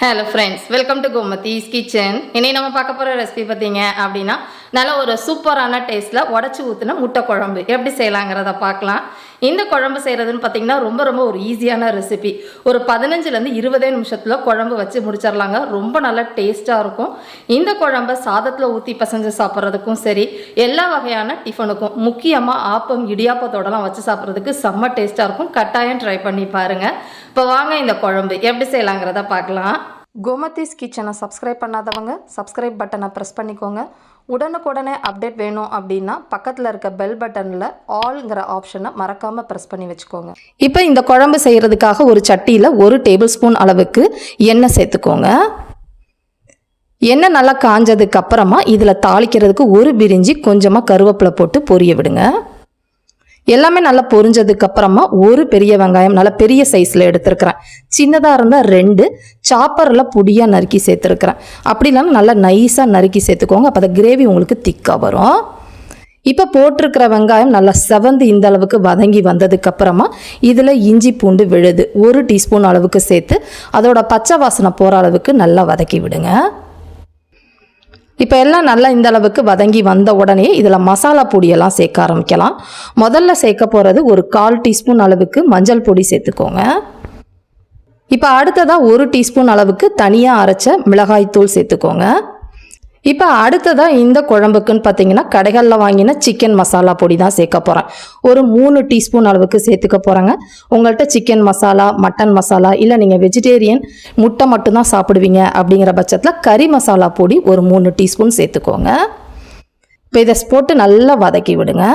Hello friends welcome to Gomathi's kitchen இன்னைக்கு நம்ம பார்க்க போகிற ரெசிபி பார்த்தீங்க அப்படின்னா நல்ல ஒரு சூப்பரான டேஸ்ட்டில் உடச்சி ஊற்றின முட்டை குழம்பு. எப்படி செய்யலாங்கிறத பார்க்கலாம். இந்த குழம்பு செய்கிறதுன்னு பார்த்தீங்கன்னா ரொம்ப ரொம்ப ஒரு ஈஸியான ரெசிபி ஒரு பதினஞ்சுலேருந்து இருபதே நிமிஷத்தில் குழம்பு வச்சு முடிச்சிடலாங்க. ரொம்ப நல்லா டேஸ்ட்டாக இருக்கும். இந்த குழம்பை சாதத்தில் ஊற்றி பசஞ்சு சாப்பிட்றதுக்கும் சரி எல்லா வகையான டிஃபனுக்கும் முக்கியமாக ஆப்பம் இடியாப்பத்தோடலாம் வச்சு சாப்பிட்றதுக்கு செம்ம டேஸ்ட்டாக இருக்கும். கட்டாயம் ட்ரை பண்ணி பாருங்கள் இப்போ வாங்க இந்த குழம்பு. எப்படி செய்யலாங்கிறத பார்க்கலாம் கோமதிஸ் கிச்சனை சப்ஸ்கிரைப் பண்ணாதவங்க சப்ஸ்கிரைப் பட்டனை ப்ரெஸ் பண்ணிக்கோங்க. உடனுக்குடனே அப்டேட் வேணும் அப்படின்னா பக்கத்தில் இருக்க பெல் பட்டனில் ஆல்ங்கிற ஆப்ஷனை மறக்காமல் ப்ரெஸ் பண்ணி வச்சுக்கோங்க. இப்போ இந்த குழம்பு செய்கிறதுக்காக ஒரு சட்டியில் ஒரு டேபிள் ஸ்பூன் அளவுக்கு எண்ணெய் சேர்த்துக்கோங்க. எண்ணெய் நல்லா காஞ்சதுக்கு அப்புறமா இதில் தாளிக்கிறதுக்கு ஒரு பிரிஞ்சி கொஞ்சமாக கருவேப்பிலை போட்டு பொரிய விடுங்க. எல்லாமே நல்லா பொரிஞ்சதுக்கு அப்புறமா ஒரு பெரிய வெங்காயம் நல்லா பெரிய சைஸில் எடுத்திருக்கிறேன். சின்னதாக இருந்தால் ரெண்டு சாப்பரில் பொடியாக நறுக்கி சேர்த்துருக்கிறேன். அப்படி இல்லைன்னா நல்லா நைஸாக நறுக்கி சேர்த்துக்கோங்க. அப்போ அந்த கிரேவி உங்களுக்கு திக்காக வரும். இப்போ போட்டிருக்கிற வெங்காயம் நல்லா செவந்து இந்த அளவுக்கு வதங்கி வந்ததுக்கப்புறமா இதில் இஞ்சி பூண்டு விழுது. ஒரு டீஸ்பூன் அளவுக்கு சேர்த்து அதோட பச்சை வாசனை போகிற அளவுக்கு நல்லா வதக்கி விடுங்க. இப்போ எல்லாம் நல்லா இந்த அளவுக்கு வதங்கி வந்த உடனே இதில் மசாலா பொடியெல்லாம் சேர்க்க ஆரம்பிக்கலாம். முதல்ல சேர்க்க போகிறது ஒரு கால் டீஸ்பூன் அளவுக்கு மஞ்சள் பொடி சேர்த்துக்கோங்க. இப்போ அடுத்ததாக ஒரு டீஸ்பூன் அளவுக்கு தனியாக அரைச்ச மிளகாய்த்தூள் சேர்த்துக்கோங்க. இப்போ அடுத்ததாக இந்த குழம்புக்குன்னு பார்த்தீங்கன்னா கடைகளில் வாங்கின சிக்கன் மசாலா பொடி தான் சேர்க்க போகிறேன் ஒரு மூணு டீஸ்பூன் அளவுக்கு சேர்த்துக்க போகிறேங்க உங்கள்கிட்ட சிக்கன் மசாலா மட்டன் மசாலா இல்லை நீங்கள் வெஜிடேரியன் முட்டை மட்டும்தான் சாப்பிடுவீங்க அப்படிங்கிற பட்சத்தில் கறி மசாலா பொடி ஒரு மூணு டீஸ்பூன் சேர்த்துக்கோங்க. இப்போ இதை போட்டு நல்லா வதக்கி விடுங்க.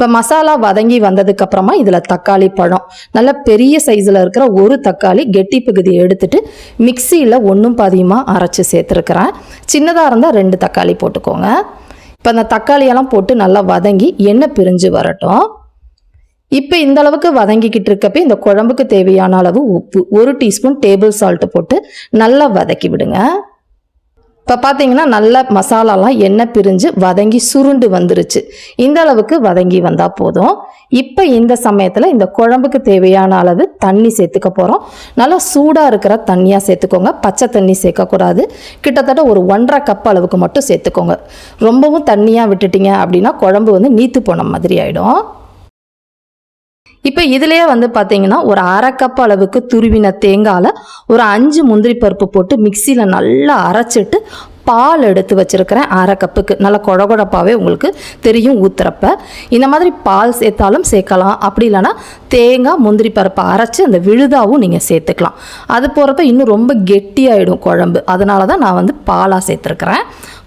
இப்போ மசாலா வதங்கி வந்ததுக்கு அப்புறமா இதில் தக்காளி பழம். நல்ல பெரிய சைஸில் இருக்கிற ஒரு தக்காளி கெட்டி பகுதியை எடுத்துட்டு மிக்சியில் ஒன்றும் பாதியமாக அரைச்சி சேர்த்துருக்குறேன். சின்னதாக இருந்தால் ரெண்டு தக்காளி போட்டுக்கோங்க. இப்போ அந்த தக்காளியெல்லாம் போட்டு நல்லா வதங்கி எண்ணெய் பிரிஞ்சு வரட்டும். இப்போ இந்த அளவுக்கு வதங்கிக்கிட்டு இருக்கப்ப இந்த குழம்புக்கு தேவையான அளவு உப்பு ஒரு டீஸ்பூன் டேபிள் சால்ட்டு போட்டு நல்லா வதக்கி விடுங்க. இப்போ பார்த்தீங்கன்னா நல்ல மசாலாலாம் எண்ணெய் பிரிஞ்சு வதங்கி சுருண்டு வந்துருச்சு. இந்த அளவுக்கு வதங்கி வந்தால் போதும். இப்போ இந்த சமயத்தில் இந்த குழம்புக்கு தேவையான அளவு தண்ணி சேர்த்துக்க போகிறோம் நல்லா சூடாக இருக்கிற தண்ணியாக சேர்த்துக்கோங்க. பச்சை தண்ணி சேர்க்கக்கூடாது. கிட்டத்தட்ட ஒரு ஒன்றரை கப் அளவுக்கு மட்டும் சேர்த்துக்கோங்க. ரொம்பவும் தண்ணியாக விட்டுட்டீங்க அப்படின்னா குழம்பு வந்து நீத்து போன மாதிரி ஆகிடும் இப்போ இதுலேயே வந்து பார்த்தீங்கன்னா ஒரு அரை கப் அளவுக்கு துருவின தேங்காயில் ஒரு அஞ்சு முந்திரி பருப்பு போட்டு மிக்சியில் நல்லா அரைச்சிட்டு பால் எடுத்து வச்சுருக்கிறேன் அரை கப்புக்கு நல்லா குழகுழப்பாகவே உங்களுக்கு தெரியும் ஊத்துறப்ப. இந்த மாதிரி பால் சேர்த்தாலும் சேர்க்கலாம். அப்படி இல்லைன்னா தேங்காய் முந்திரி பருப்பை அரைச்சி அந்த விழுதாவும் நீங்கள் சேர்த்துக்கலாம். அது போகிறப்ப இன்னும் ரொம்ப கெட்டியாயிடும் குழம்பு. அதனால தான் நான் வந்து பாலாக சேர்த்துருக்குறேன்.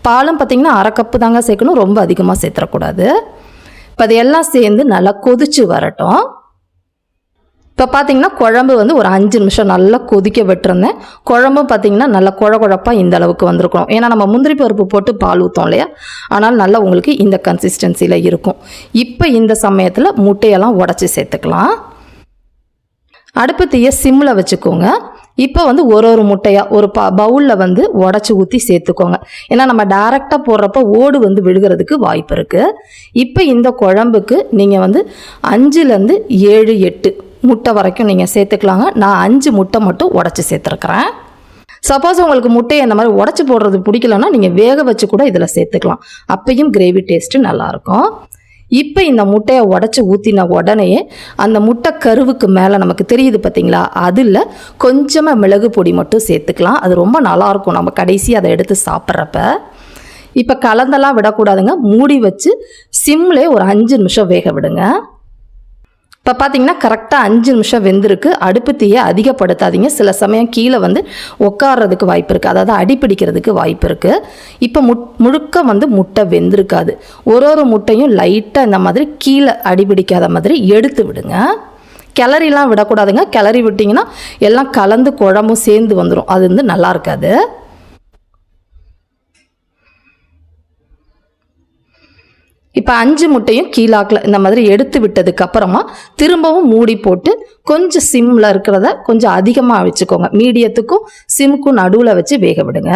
பாலும் பார்த்திங்கன்னா அரை கப்பு தாங்க சேர்க்கணும். ரொம்ப அதிகமாக சேர்த்துடக்கூடாது இப்போ அதையெல்லாம் சேர்ந்து நல்லா கொதிச்சு வரட்டும். இப்போ பார்த்தீங்கன்னா குழம்பு வந்து ஒரு அஞ்சு நிமிஷம் நல்லா கொதிக்க விட்டுருந்தேன். குழம்பும் பார்த்தீங்கன்னா நல்லா குழ குழப்பாக இந்த அளவுக்கு வந்திருக்கணும். ஏன்னா நம்ம முந்திரி பருப்பு போட்டு பால் ஊற்றோம் இல்லையா? ஆனால் நல்லா உங்களுக்கு இந்த கன்சிஸ்டன்சியில் இருக்கும். இப்போ இந்த சமயத்தில் முட்டையெல்லாம் உடச்சி சேர்த்துக்கலாம். அடுப்பு தீய சிம்மில் வச்சுக்கோங்க. இப்போ வந்து ஒரு ஒரு முட்டையாக ஒரு ப பவுலில் வந்து உடச்சி ஊற்றி சேர்த்துக்கோங்க. ஏன்னா நம்ம டைரெக்டாக போடுறப்ப ஓடு வந்து விழுகிறதுக்கு வாய்ப்பு இருக்குது இப்போ இந்த குழம்புக்கு நீங்கள் வந்து அஞ்சுலேருந்து ஏழு எட்டு முட்டை வரைக்கும் நீங்கள் சேர்த்துக்கலாங்க. நான் அஞ்சு முட்டை மட்டும் உடச்சி சேர்த்துருக்குறேன். சப்போஸ் உங்களுக்கு முட்டையை இந்த மாதிரி உடச்சி போடுறது பிடிக்கலன்னா நீங்கள் வேக வச்சு கூட இதில் சேர்த்துக்கலாம். அப்பையும் கிரேவி டேஸ்ட்டு நல்லாயிருக்கும். இப்போ இந்த முட்டையை உடச்சி ஊற்றின உடனே அந்த முட்டை கருவுக்கு மேலே நமக்கு தெரியுது பார்த்தீங்களா அதில் கொஞ்சமாக மிளகு பொடி மட்டும் சேர்த்துக்கலாம். அது ரொம்ப நல்லாயிருக்கும். நம்ம கடைசி அதை எடுத்து சாப்பிட்றப்ப. இப்போ கலந்தெல்லாம் விடக்கூடாதுங்க. மூடி வச்சு சிம்லே ஒரு அஞ்சு நிமிஷம் வேக விடுங்க. இப்போ பார்த்தீங்கன்னா கரெக்டாக அஞ்சு நிமிஷம் வெந்திருக்கு. அடுப்பு தீயை அதிகப்படுத்தாதீங்க. சில சமயம் கீழே வந்து உட்கார்றதுக்கு வாய்ப்பு இருக்குது அதாவது அடிப்பிடிக்கிறதுக்கு வாய்ப்பு இருக்குது இப்போ முட் முழுக்க வந்து முட்டை வெந்திருக்காது. ஒரு ஒரு முட்டையும் லைட்டாக இந்த மாதிரி கீழே அடிபிடிக்காத மாதிரி எடுத்து விடுங்க. கிளறிலாம் விடக்கூடாதுங்க. கிளறி விட்டிங்கன்னா எல்லாம் கலந்து குழம்பும் சேர்ந்து வந்துடும் அது வந்து நல்லா இருக்காது. இப்போ அஞ்சு முட்டையும் கீழாக்கில் இந்த மாதிரி எடுத்து விட்டதுக்கு அப்புறமா திரும்பவும் மூடி போட்டு கொஞ்சம் சிம்மில் இருக்கிறத கொஞ்சம் அதிகமாக வச்சுக்கோங்க. மீடியத்துக்கும் சிம்முக்கும் நடுவில் வச்சு வேக விடுங்க.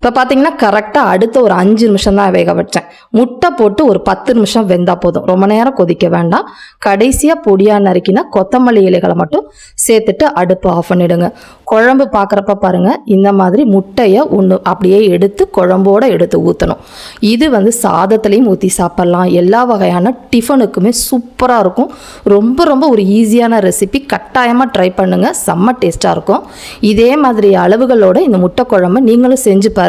இப்போ பார்த்தீங்கன்னா கரெக்டாக அடுத்த ஒரு அஞ்சு நிமிஷம் தான் வேக வச்சேன். முட்டை போட்டு ஒரு பத்து நிமிஷம் வெந்தா போதும். ரொம்ப நேரம் கொதிக்க வேண்டாம். கடைசியாக பொடியாக நறுக்கினா கொத்தமல்லி இலைகளை மட்டும் சேர்த்துட்டு அடுப்பு ஆஃப் பண்ணிடுங்க. குழம்பு பார்க்குறப்ப பாருங்கள் இந்த மாதிரி முட்டையை ஒன்று அப்படியே எடுத்து குழம்போடு எடுத்து ஊற்றணும் இது வந்து சாதத்துலேயும் ஊற்றி சாப்பிட்லாம். எல்லா வகையான டிஃபனுக்குமே சூப்பராக இருக்கும். ரொம்ப ரொம்ப ஒரு ஈஸியான ரெசிபி கட்டாயமாக ட்ரை பண்ணுங்கள் செம்ம டேஸ்ட்டாக இருக்கும். இதே மாதிரி அளவுகளோட இந்த முட்டை குழம்பு நீங்களும் செஞ்சு பாருங்கள்